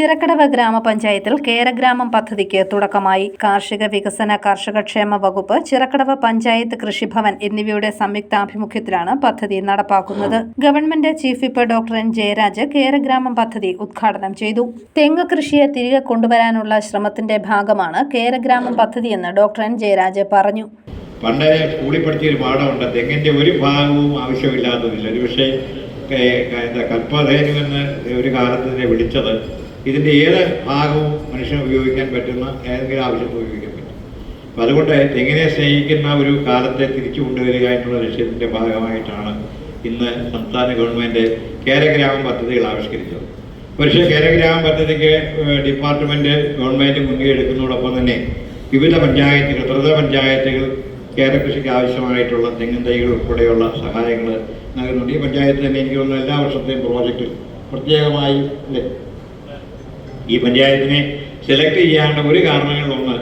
ചിറക്കടവ് ഗ്രാമപഞ്ചായത്തിൽ കേരഗ്രാമം പദ്ധതിക്ക് തുടക്കമായി കാർഷിക വികസന കർഷകക്ഷേമ വകുപ്പ് ചിറക്കടവ് പഞ്ചായത്ത് കൃഷിഭവൻ എന്നിവയുടെ സംയുക്താഭിമുഖ്യത്തിലാണ് പദ്ധതി നടപ്പാക്കുന്നത്. Government chief whip doctor N Jayaraj കേരഗ്രാമം പദ്ധതി ഉദ്ഘാടനം ചെയ്തു. തെങ്ങ് കൃഷിയെ തിരികെ കൊണ്ടുവരാനുള്ള ശ്രമത്തിന്റെ ഭാഗമാണ് കേരഗ്രാമം പദ്ധതിയെന്ന് ഡോക്ടർ എൻ ജയരാജ് പറഞ്ഞു. പണ്ട് സ്കൂളിൽ പഠിച്ചൊരു പാഠമുണ്ട് തെങ്ങിന്റെ ഒരു ഭാഗവും ആവശ്യമില്ലാത്തതില്ല ഒരു പക്ഷേ എന്താ കൽപ്പധേനു എന്ന് ഒരു കാലത്ത് വിളിച്ചത്. ഇതിന്റെ ഏത് ഭാഗവും മനുഷ്യന് ഉപയോഗിക്കാൻ പറ്റുന്ന ഏതെങ്കിലും ആവശ്യത്തിന് ഉപയോഗിക്കാൻ പറ്റും. അപ്പം അതുകൊണ്ട് തെങ്ങിനെ സ്നേഹിക്കുന്ന ഒരു കാലത്തെ തിരിച്ചു കൊണ്ടുവരിക എന്നുള്ള ലക്ഷ്യത്തിന്റെ ഭാഗമായിട്ടാണ് ഇന്ന് സംസ്ഥാന ഗവൺമെന്റ് കേരഗ്രാമം പദ്ധതികൾ ആവിഷ്കരിച്ചത്. പക്ഷേ കേരഗ്രാമം പദ്ധതിക്ക് ഡിപ്പാർട്ട്മെന്റ് ഗവൺമെന്റ് മുൻകൈ എടുക്കുന്നതോടൊപ്പം തന്നെ വിവിധ പഞ്ചായത്തുകൾ ത്രിത പഞ്ചായത്തുകൾ കേരകൃഷിക്ക് ആവശ്യമായിട്ടുള്ള തെങ്ങിൻ തൈകൾ ഉൾപ്പെടെയുള്ള സഹായങ്ങൾ നൽകുന്നുണ്ട്. ഈ പഞ്ചായത്ത് തന്നെ എനിക്ക് തോന്നുന്നു എല്ലാ വർഷത്തെയും പ്രോജക്റ്റ് പ്രത്യേകമായി ഈ പഞ്ചായത്തിനെ സെലക്ട് ചെയ്യാനുള്ള ഒരു കാരണങ്ങളിലൊന്ന്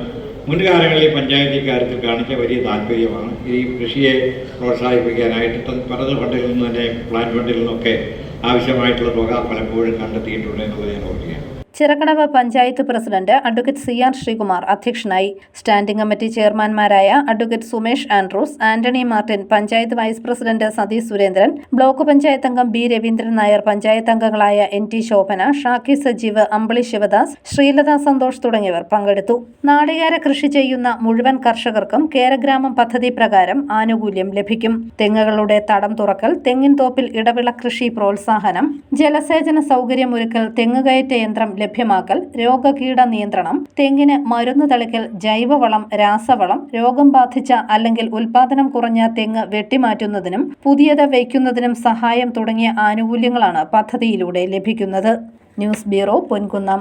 മുൻകാലങ്ങളിൽ പഞ്ചായത്ത് ഇക്കാര്യത്തിൽ കാണിച്ച വലിയ താല്പര്യമാണ്. ഈ കൃഷിയെ പ്രോത്സാഹിപ്പിക്കാനായിട്ട് പലത് ഫണ്ടിൽ നിന്ന് തന്നെ പ്ലാൻ ഫണ്ടിൽ നിന്നൊക്കെ ആവശ്യമായിട്ടുള്ള തുക പലപ്പോഴും കണ്ടെത്തിയിട്ടുണ്ട് എന്നുള്ളത് ഞാൻ ഓർക്കുകയാണ്. Chirakkadavu panchayat president advocate C R Sreekumar അധ്യക്ഷനായി. Standing committee ചെയർമാൻമാരായ advocate Sumesh Andrews Antony Martin panchayat vice president Satheesh Surendran block panchayat അംഗം ബി രവീന്ദ്രൻ നായർ പഞ്ചായത്ത് അംഗങ്ങളായ എൻ ടി ശോഭന ഷാക്കി സജീവ് അമ്പിളി ശിവദാസ് ശ്രീലത സന്തോഷ് തുടങ്ങിയവർ പങ്കെടുത്തു. നാളികേര കൃഷി ചെയ്യുന്ന മുഴുവൻ കർഷകർക്കും കേരഗ്രാമം പദ്ധതി പ്രകാരം ആനുകൂല്യം ലഭിക്കും. തെങ്ങുകളുടെ തടം തുറക്കൽ തെങ്ങിൻ തോപ്പിൽ ഇടവിള കൃഷി പ്രോത്സാഹനം ജലസേചന സൗകര്യമൊരുക്കൽ തെങ്ങുകയറ്റ യന്ത്രം ലഭ്യമാക്കൽ രോഗകീട നിയന്ത്രണം തെങ്ങിന് മരുന്ന് തളിക്കൽ ജൈവവളം രാസവളം രോഗം ബാധിച്ച അല്ലെങ്കിൽ ഉൽപാദനം കുറഞ്ഞ തെങ്ങ് വെട്ടിമാറ്റുന്നതിനും പുതിയത് വയ്ക്കുന്നതിനും സഹായം തുടങ്ങിയ ആനുകൂല്യങ്ങളാണ് പദ്ധതിയിലൂടെ ലഭിക്കുന്നത്. News bureau Ponkunnam.